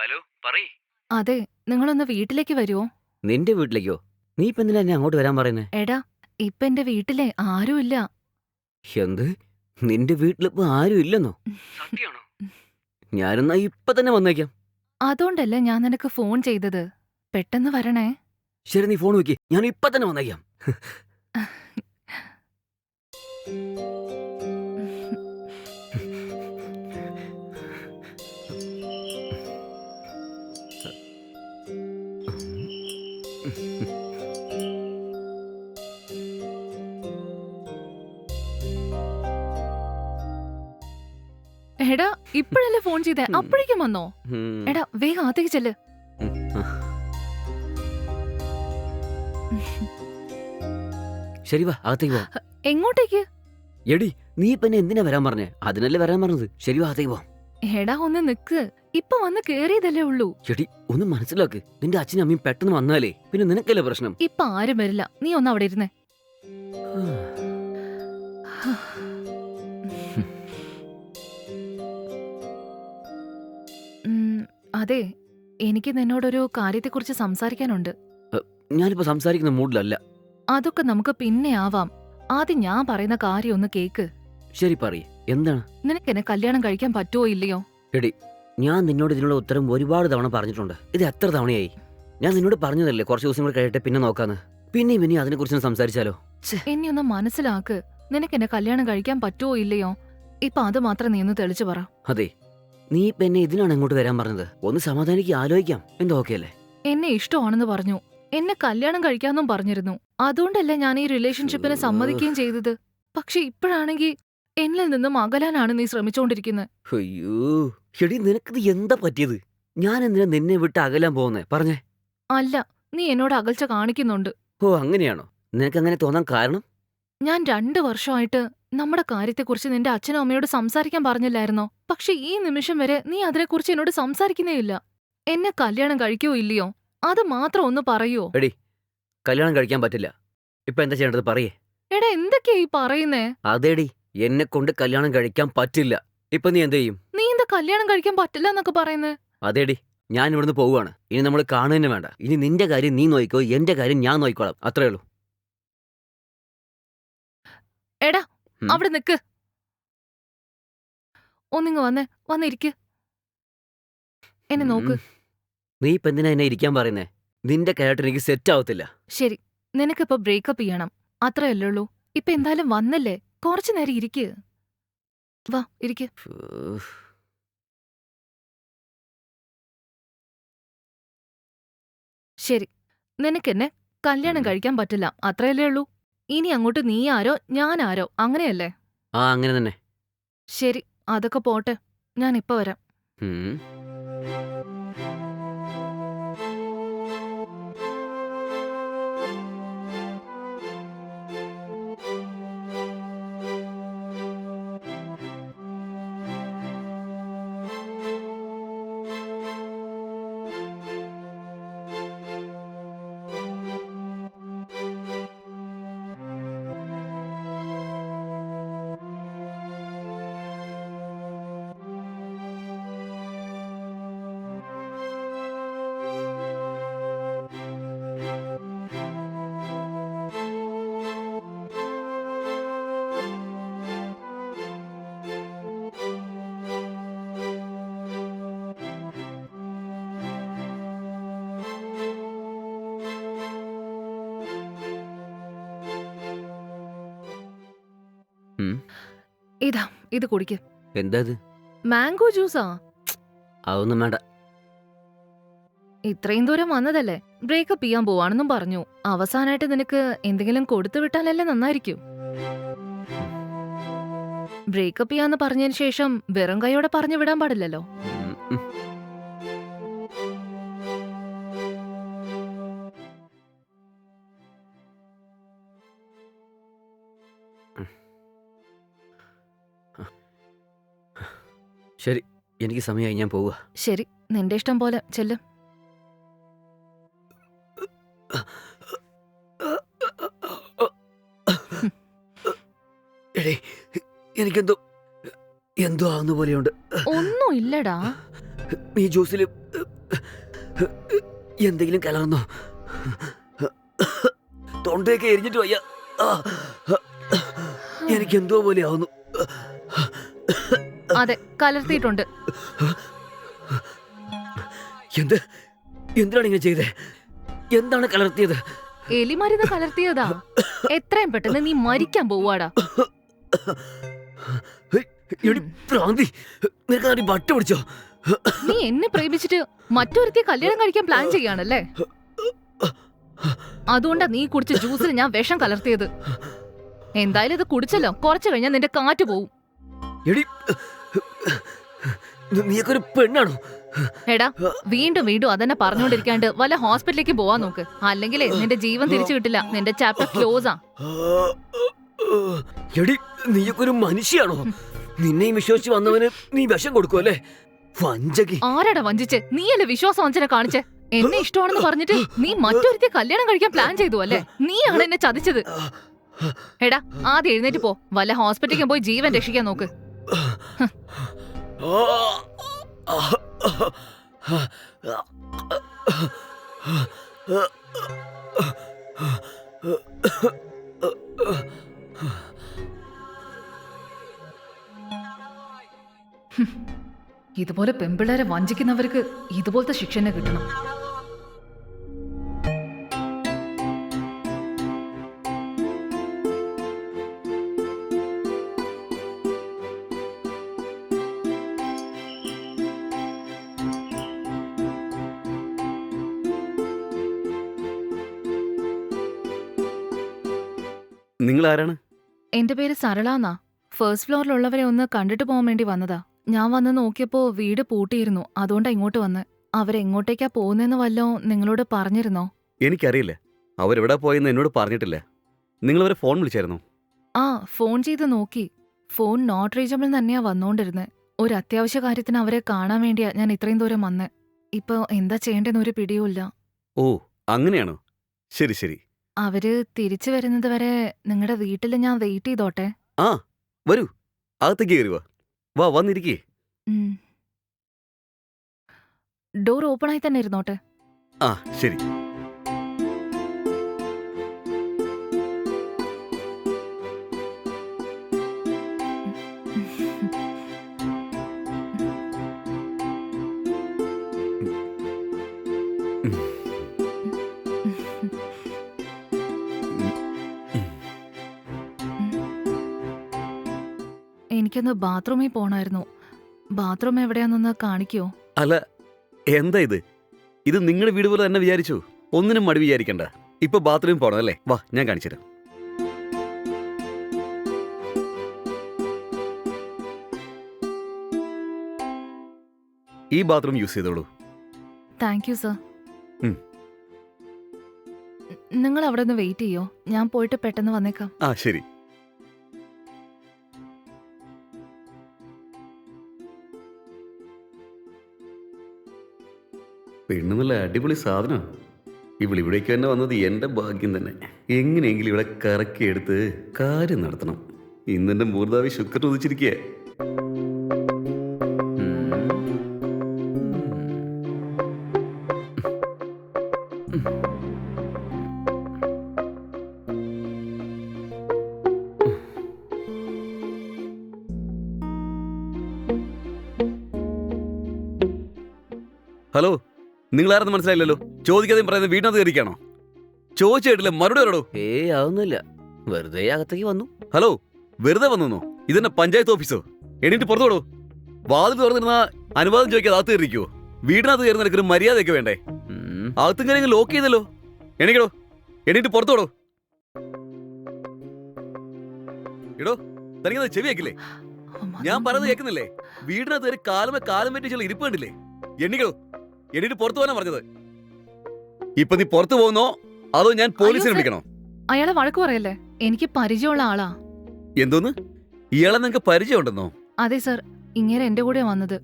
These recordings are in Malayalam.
ഹലോ പറയ്. അതെ നിങ്ങളൊന്ന് വീട്ടിലേക്ക് വരുമോ നിന്റെ വീട്ടിലേക്കോ? നീ ഇപ്പൊ എന്തിനാ എന്നെ അങ്ങോട്ട് വരാൻ പറയുന്നേ? എടാ ഇപ്പൊ എന്റെ വീട്ടിലെ ആരുമില്ല. എന്ത്? നിന്റെ വീട്ടിലിപ്പോ ആരും ഇല്ലെന്നോ സത്യാണോ? ഞാനെന്നാ ഇപ്പൊ തന്നെ വന്നേക്കാം. അതുകൊണ്ടല്ല ഞാൻ നിനക്ക് ഫോൺ ചെയ്തത്. പെട്ടെന്ന് വരണേ. ശരി നീ ഫോൺ വെക്ക്. ഞാൻ ഇപ്പൊ തന്നെ വന്നേക്കാം. എടാ ഇപ്പോഴല്ലേ ഫോൺ ചെയ്തേ. അപ്പോഴേക്കും വന്നോ? എടാ വേഗം അകത്തേക്ക് ചെല്ല്. ശരി വാ അകത്തേക്ക് പോ. എങ്ങോട്ടേക്ക്? എടി നീ പിന്നെ എന്തിനാ വരാൻ പറഞ്ഞേ? അതിനല്ലേ വരാൻ പറഞ്ഞത്. ശരി വാ അകത്തേക്ക് പോ. എടാ ഒന്ന് നിക്ക്. ഇപ്പൊ വന്ന് കേറിയതല്ലേ ഉള്ളൂ. എടി ഒന്ന് മനസ്സിലാക്ക്. നിന്റെ അച്ഛനും അമ്മയും പെട്ടെന്ന് വന്നാലേ പിന്നെ നിനക്കല്ലേ പ്രശ്നം? ഇപ്പൊ ആരും വരില്ല. നീ ഒന്ന് അവിടെ ഇരുന്നേ. അതെ എനിക്ക് നിന്നോടൊരു കാര്യത്തെക്കുറിച്ച് സംസാരിക്കാനുണ്ട്. ഞാനിപ്പോ സംസാരിക്കുന്ന മൂഡിലല്ല. അതൊക്കെ നമുക്ക് പിന്നെ ആവാം. ആദ്യം ഞാൻ പറയുന്ന കാര്യം ഒന്ന് കേക്ക്. ശരി പറയ എന്താണ്? നിനക്ക് എന്നെ കല്യാണം കഴിക്കാൻ പറ്റുമോ ഇല്ലയോ? എടി ഞാൻ നിന്നോട് ഇതിനുള്ള ഉത്തരം ഒരുപാട് തവണ പറഞ്ഞിട്ടുണ്ട്. ഇത് എത്ര തവണയായി? ഞാൻ നിന്നോട് പറഞ്ഞതല്ലേ കുറച്ച് ദിവസം കൂടെ കഴിയട്ടെ പിന്നെ നോക്കാന്ന്. പിന്നെയും ഇനി അതിനെ കുറിച്ച് സംസാരിച്ചാലോ എന്നെ ഒന്ന് മനസ്സിലാക്ക്. നിനക്ക് എന്നെ കല്യാണം കഴിക്കാൻ പറ്റുമോ ഇല്ലയോ? ഇപ്പൊ അത് മാത്രം നീ ഒന്ന് തെളിച്ചു പറ. അതെ നീ ഇപ്പൊ എന്നെ ഇതിനാണ് ഇങ്ങോട്ട് വരാൻ പറഞ്ഞത്. ഒന്ന് സമാധാനിക്ക് ആലോചിക്കാം. എന്തോ ഓക്കെ അല്ലേ? എന്നെ ഇഷ്ടമാണെന്ന് പറഞ്ഞു. എന്നെ കല്യാണം കഴിക്കാമെന്നും പറഞ്ഞിരുന്നു. അതുകൊണ്ടല്ലേ ഞാൻ ഈ റിലേഷൻഷിപ്പിനെ സമ്മതിക്കുകയും ചെയ്തത്? പക്ഷെ ഇപ്പോഴാണെങ്കിൽ എന്നിൽ നിന്നും അകലാനാണ് നീ ശ്രമിച്ചുകൊണ്ടിരിക്കുന്നത് അയ്യോ. എടി നിനക്കിത് എന്താ പറ്റിയത്? ഞാൻ എന്തിനാ നിന്നെ വിട്ട് അകലാൻ പോകുന്നേ? പറഞ്ഞേ. അല്ല നീ എന്നോട് അകൽച്ച കാണിക്കുന്നുണ്ട്. ഓ അങ്ങനെയാണോ? നിനക്ക് അങ്ങനെ തോന്നാൻ കാരണം? ഞാൻ രണ്ടു വർഷമായിട്ട് നമ്മുടെ കാര്യത്തെക്കുറിച്ച് നിന്റെ അച്ഛനും അമ്മയോട് സംസാരിക്കാൻ പറഞ്ഞില്ലായിരുന്നോ? പക്ഷെ ഈ നിമിഷം വരെ നീ അതിനെക്കുറിച്ച് എന്നോട് സംസാരിക്കുന്നേ ഇല്ല. എന്നെ കല്യാണം കഴിക്കോ ഇല്ലയോ? അത് മാത്രം ഒന്ന് പറയോ? കല്യാണം കഴിക്കാൻ പറ്റില്ല. ഇപ്പൊ എന്താ ചെയ്യേണ്ടത് പറയേ. എടാ എന്തൊക്കെയാ ഈ പറയുന്നേ? അതേടി എന്നെ കൊണ്ട് കല്യാണം കഴിക്കാൻ പറ്റില്ല. ഇപ്പൊ നീ എന്ത് ചെയ്യും? നീ എന്താ കല്യാണം കഴിക്കാൻ പറ്റില്ല എന്നൊക്കെ പറയുന്നേ? അതേടി ഞാൻ ഇവിടുന്ന് പോവുകയാണ്. ഇനി നമ്മൾ കാണുക വേണ്ട. ഇനി നിന്റെ കാര്യം നീ നോക്കിക്കോ എന്റെ കാര്യം ഞാൻ നോക്കിക്കോളാം. അത്രേ ഉള്ളൂ. എടാ. അവിടെ നിക്ക്. ഒന്നിങ്ങ് വന്നേ വന്നിരിക്ക്. എന്നെ നോക്ക്. നീ ഇപ്പൊ എന്തിനാ എന്നെ ഇരിക്കാൻ പറയുന്നേ? നിന്റെ ക്യാരക്ടർ എനിക്ക് സെറ്റ് ആവത്തില്ല. ശരി നിനക്കിപ്പോ ബ്രേക്കപ്പ് ചെയ്യണം. അത്രയല്ലേ ഉള്ളൂ ഇപ്പൊ എന്തായാലും വന്നല്ലേ? കുറച്ചു നേരം ഇരിക്ക്. വാ ഇരിക്ക്. ശരി നിനക്കെന്നെ കല്യാണം കഴിക്കാൻ പറ്റില്ല. അത്രയല്ലേ ഉള്ളൂ ഇനി അങ്ങോട്ട് നീ ആരോ ഞാൻ ആരോ അങ്ങനെയല്ലേ? ആ അങ്ങനെ തന്നെ. ശരി അതൊക്കെ പോട്ടെ. ഞാൻ ഇപ്പൊ വരാം. ഉം. ഇതാ ഇത് കുടിക്ക്. എന്താ ഇത് മാംഗോ ജ്യൂസാ അതൊന്നും വേണ്ട. ഇത്രയും ദൂരം വന്നതല്ലേ? ബ്രേക്കപ്പ് ചെയ്യാൻ പോവാണെന്നും പറഞ്ഞു. അവസാനായിട്ട് നിനക്ക് എന്തെങ്കിലും കൊടുത്തു വിട്ടാലല്ലേ നന്നായിരിക്കും. ബ്രേക്കപ്പ് ചെയ്യാന്ന് പറഞ്ഞതിന് ശേഷം വെറും കൈയോടെ പറഞ്ഞു വിടാൻ പാടില്ലല്ലോ. ശരി എനിക്ക് സമയമായി ഞാൻ പോവുക. ശരി നിന്റെ ഇഷ്ടം പോലെ ചെല്ല്. എടേ എനിക്കെന്തോ എന്തോ ആവുന്ന പോലെയുണ്ട്. ഒന്നും ഇല്ലടാ. ഈ ജ്യൂസിൽ എന്തെങ്കിലും കലർന്നോ? തൊണ്ടയൊക്കെ എരിഞ്ഞിട്ട് വയ്യ. എനിക്കെന്തോ പോലെ ആവുന്നു. അതെ കലർത്തിയിട്ടുണ്ട്. എന്ത്? എന്തിനാണ് ഇങ്ങനെ ചെയ്തേ? എന്താണ് കലർത്തിയത്? എലിമരുന്ന് കലർത്തിയതാ. എത്രയും പെട്ടെന്ന് നീ മരിക്കാൻ പോവാടാ പിടിച്ചോ? നീ എന്നെ പ്രേമിച്ചിട്ട് മറ്റൊരുത്തി കല്യാണം കഴിക്കാൻ പ്ലാൻ ചെയ്യാണല്ലേ അതുകൊണ്ടാ നീ കുടിച്ച ജ്യൂസിൽ ഞാൻ വിഷം കലർത്തിയത്. എന്തായാലും ഇത് കുടിച്ചല്ലോ. കുറച്ചു കഴിഞ്ഞാൽ നിന്റെ കാറ്റ് പോവും. നീയൊക്കെ ഒരു പെണ്ണാണോ? എടാ വീണ്ടും വീണ്ടും അതന്നെ പറഞ്ഞുകൊണ്ടിരിക്കാണ്ട് വല്ല ഹോസ്പിറ്റലിലേക്ക് പോവാൻ നോക്ക്. അല്ലെങ്കിൽ നിന്റെ ജീവൻ തിരിച്ചു കിട്ടില്ല. നിന്റെ ചാപ്റ്റർ ക്ലോസ് ആ. എടി നീയൊക്കെ ഒരു മനുഷ്യാണോ നിന്നെയും വിശ്വസിച്ച് വന്നവന് നീ വിഷം കൊടുക്കുമല്ലേ വഞ്ചകി. ആരാടാ വഞ്ചിച്ച്? നീയല്ലേ വിശ്വാസവഞ്ചന കാണിച്ചേ? എന്നെ ഇഷ്ടമാണെന്ന് പറഞ്ഞിട്ട് നീ മറ്റൊരുത്തി കല്യാണം കഴിക്കാൻ പ്ലാൻ ചെയ്തു അല്ലേ? നീയാണ് എന്നെ ചതിച്ചത്. എടാ ആദ്യം എഴുന്നേറ്റ് പോ. വല്ല ഹോസ്പിറ്റലിൽ പോയി ജീവൻ രക്ഷിക്കാൻ നോക്ക്. ഇതുപോലെ പെമ്പിള്ളേരെ വഞ്ചിക്കുന്നവർക്ക് ഇതുപോലത്തെ ശിക്ഷ തന്നെ കിട്ടണം. ആരാണ്? എന്റെ പേര് സരളാന്നാ. ഫസ്റ്റ് ഫ്ലോറിലുള്ളവരെ ഒന്ന് കണ്ടിട്ട് പോകാൻ വേണ്ടി വന്നതാ. ഞാൻ വന്ന് നോക്കിയപ്പോ വീട് പൂട്ടിയിരുന്നു. അതുകൊണ്ട് ഇങ്ങോട്ട് വന്ന്. അവരെങ്ങോട്ടേക്കാ പോകുന്നെന്ന് വല്ലോ നിങ്ങളോട് പറഞ്ഞിരുന്നോ? എനിക്കറിയില്ല. അവരെവിടെ പോയെന്ന് എന്നോട് പറഞ്ഞിട്ടില്ല. നിങ്ങൾ അവരെ ഫോൺ വിളിച്ചായിരുന്നു? ആ ഫോൺ ചെയ്ത് നോക്കി. ഫോൺ നോട്ട് റീച്ചബിൾ തന്നെയാ വന്നോണ്ടിരുന്നത് ഒരു അത്യാവശ്യ കാര്യത്തിന് അവരെ കാണാൻ വേണ്ടിയാ ഞാൻ ഇത്രയും ദൂരം വന്ന്. ഇപ്പൊ എന്താ ചെയ്യേണ്ടെന്ന് ഒരു പിടിയുമില്ല. ഓ അങ്ങനെയാണോ? ശരി ശരി. അവർ തിരിച്ചു വരുന്നത് വരെ നിങ്ങളുടെ വീട്ടിൽ ഞാൻ വെയിറ്റ് ചെയ്തോട്ടെ. ആ വരൂ. അകത്തേക്ക് കയറി വാ വാ വന്നിരിക്കേ ഡോർ ഓപ്പൺ ആയി തന്നെ ഇരുന്നോട്ടെ. ആ ശരി. എനിക്കൊന്ന് ബാത്റൂമിൽ പോണായിരുന്നു. ബാത്റൂം എവിടെയാന്നൊന്ന് കാണിക്കോ? അല്ല എന്താ ഇത്? ഇത് നിങ്ങളുടെ വീട് പോലെ തന്നെ വിചാരിച്ചു. ഒന്നിനും മടി വിചാരിക്കണ്ട. ഇപ്പൊ ബാത്റൂമിൽ പോണം അല്ലേ? വാ ഞാൻ കാണിച്ചുതരാം ഈ ബാത്റൂം യൂസ് ചെയ്തോളൂ. Thank you sir. നിങ്ങൾ അവിടെ നിന്ന് വെയിറ്റ് ചെയ്യോ? ഞാൻ പോയിട്ട് പെട്ടെന്ന് വന്നേക്കാം. ആ ശരി. പെണ്ണ് നല്ല അടിപൊളി സാധനമാണ് ഇവളിവിടേക്ക് തന്നെ വന്നത് എന്റെ ഭാഗ്യം തന്നെ. എങ്ങനെയെങ്കിലും ഇവിടെ കറക്കിയെടുത്ത് കാര്യം നടത്തണം. ഇന്നെന്റെ മൂർധാവി ശുക്രൻ ഉദിച്ചിരിക്കുക നിങ്ങൾ ആരെന്ന് മനസ്സിലായില്ലല്ലോ? ചോദിക്കാതെയും പറയുന്നത് വീട്ടിനകത്ത് കയറിക്കാണോ ചോദിച്ചു കേട്ടില്ല മറുപടി വരടോ ഏ അതൊന്നുമില്ല. വെറുതെ അകത്തേക്ക് വന്നു. ഹലോ വെറുതെ വന്നോ ഇതെന്നെ പഞ്ചായത്ത് ഓഫീസോ? എണീറ്റ് പുറത്തോടോ വാതിൽ തുറന്നിരുന്ന അനുവാദം ചോദിക്കാതെ അകത്ത് കയറിക്കോ വീടിനകത്ത് കയറുന്ന ഒരു മര്യാദയൊക്കെ വേണ്ടേ. അകത്തും കാര്യങ്ങൾ ലോക്ക് ചെയ്തല്ലോ. എണീക്കടോ. എണീറ്റ് പുറത്തോടോ എടോ തനിക്കത് ചെവിയാക്കില്ലേ? ഞാൻ പറയുന്നത് കേൾക്കുന്നില്ലേ? വീടിനകത്ത് ഒരു കാലമേ കാലം പറ്റി ചില ഇരിപ്പ് കണ്ടില്ലേ? എണ്ണിക്കടോ എണീറ്റ് പുറത്തു പോകാൻ പറഞ്ഞത്. ഇപ്പൊ നീ പുറത്തു പോകുന്നോ? അതോ ഞാൻ പോലീസിനെ വിളിക്കണോ? അയാളെ വഴക്ക് പറയല്ലേ? എനിക്ക് പരിചയമുള്ള ആളാ. എന്തോന്ന്? ഇയാളെ നിങ്ങൾക്ക് പരിചയമുണ്ടെന്നോ? അതെ സർ. ഇങ്ങനെ എന്റെ കൂടെ വന്നത്.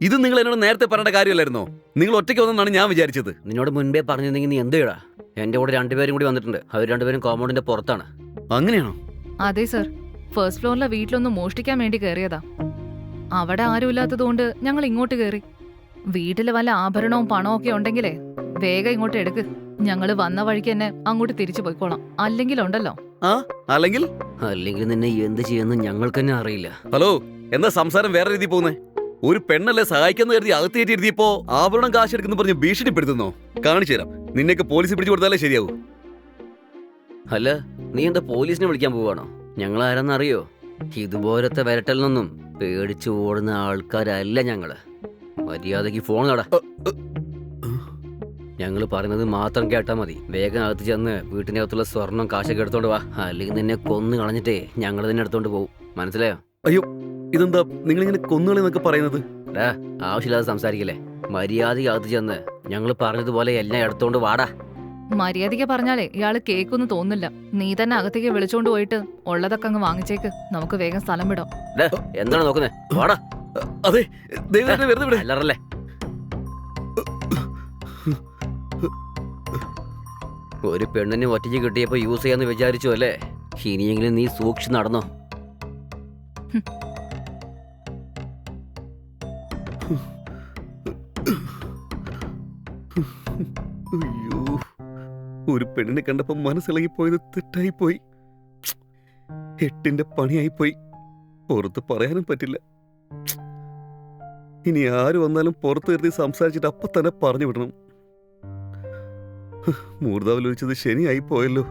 ഇത് നിങ്ങൾ എന്നോട് നേരത്തെ പറഞ്ഞ കാര്യമല്ലായിരുന്നോ? നിങ്ങൾ ഒറ്റയ്ക്ക് വന്നെന്നാണ് ഞാൻ വിചാരിച്ചത്. നിന്നോട് മുൻപേ പറഞ്ഞിരുന്നെങ്കിൽ നീ എന്ത് ചെയ്യടാ എന്റെ കൂടെ രണ്ടുപേരും കൂടി വന്നിട്ടുണ്ട്. അവർ രണ്ടുപേരും കോമ്പൗണ്ടിന്റെ പുറത്താണ്. അങ്ങനെയാണോ? അതെ സർ. ഫസ്റ്റ് ഫ്ലോറിലെ വീട്ടിലൊന്ന് മോഷ്ടിക്കാൻ വേണ്ടി കയറിയതാ അവിടെ ആരും ആരുമില്ലാത്തതുകൊണ്ട് ഞങ്ങൾ ഇങ്ങോട്ട് കയറി വീട്ടിൽ വല്ല ആഭരണവും പണവും ഒക്കെ ഉണ്ടെങ്കിലേ വേഗം ഇങ്ങോട്ട് എടുക്ക്. ഞങ്ങൾ വന്ന വഴിക്ക് തന്നെ അങ്ങോട്ട് തിരിച്ചു പോയിക്കോളാം. അല്ലെങ്കിലുണ്ടല്ലോ. അല്ലെങ്കിൽ? അല്ലെങ്കിൽ നിന്നെ എന്ത് ചെയ്യുമെന്ന് ഞങ്ങൾക്ക് തന്നെ അറിയില്ല. ഹലോ എന്താ സംസാരം വേറെ രീതി പോകുന്നേ? ഒരു പെണ്ണല്ലേ സഹായിക്കുന്ന കരുതി അകത്ത് എഴുതിയപ്പോ ആഭരണം കാശ് എടുക്കുന്നു പറഞ്ഞ് ഭീഷണിപ്പെടുത്തുന്നോ? കാണിച്ചു തരാം. നിന്നെയൊക്കെ പോലീസ് പിടിച്ചു കൊടുത്താലേ ശരിയാവൂ. അല്ല നീ എന്താ പോലീസിനെ വിളിക്കാൻ പോവാണോ? ഞങ്ങൾ ആരാന്നറിയോ ഇതുപോലത്തെ വരട്ടൽ നിന്നും പേടിച്ചു ഓടുന്ന ആൾക്കാരല്ല ഞങ്ങൾ. മര്യാദയ്ക്ക് ഫോൺ നട ഞങ്ങൾ പറയുന്നത് മാത്രം കേട്ടാൽ മതി. വേഗം അകത്ത് ചെന്ന് വീട്ടിനകത്തുള്ള സ്വർണം കാശൊക്കെ എടുത്തോണ്ട് വാ. അല്ലെങ്കിൽ നിന്നെ കൊന്നു കളഞ്ഞിട്ടേ ഞങ്ങൾ തന്നെ എടുത്തോണ്ട് പോകും മനസ്സിലായോ? അയ്യോ ഇതെന്താ നിങ്ങൾ ഇങ്ങനെ കൊന്നുകളെന്നൊക്കെ പറയുന്നത്? ആവശ്യമില്ലാതെ സംസാരിക്കല്ലേ. മര്യാദയ്ക്ക് അകത്ത് ചെന്ന് ഞങ്ങൾ പറഞ്ഞതുപോലെ എല്ലാം എടുത്തോണ്ട് വാടാ. മര്യാദയ്ക്ക് പറഞ്ഞാലേ ഇയാൾ കേക്കൊന്നും തോന്നില്ല. നീ തന്നെ അകത്തേക്ക് വിളിച്ചോണ്ട് പോയിട്ട് ഉള്ളതൊക്കെ അങ്ങ് വാങ്ങിച്ചേക്ക്. നമുക്ക് വേഗം സ്ഥലം വിടാം. എന്താണ് നോക്കുന്നത് വാടാ. അതെ ദൈവം വെറുതെ വിട്. അല്ലറല്ലേ. ഒരു പെണ്ണിനെ ഒറ്റയ്ക്ക് കിട്ടിയപ്പോ യൂസ് ചെയ്യാന്ന് വിചാരിച്ചു അല്ലേ? ഇനിയെങ്കിലും നീ സൂക്ഷിച്ച് നടന്നോ. അയ്യോ ഒരു പെണ്ണിനെ കണ്ടപ്പോ മനസ്സിളകി പോയത് തെറ്റായി പോയി എട്ടിന്റെ പണിയായി പോയി പുറത്ത് പറയാനും പറ്റില്ല. ഇനി ആര് വന്നാലും പുറത്തു കരുതി സംസാരിച്ചിട്ട് അപ്പൊ തന്നെ പറഞ്ഞു വിടണം. മൂർധാവിൽ ഒഴിച്ചത് ശനിയായി പോയല്ലോ.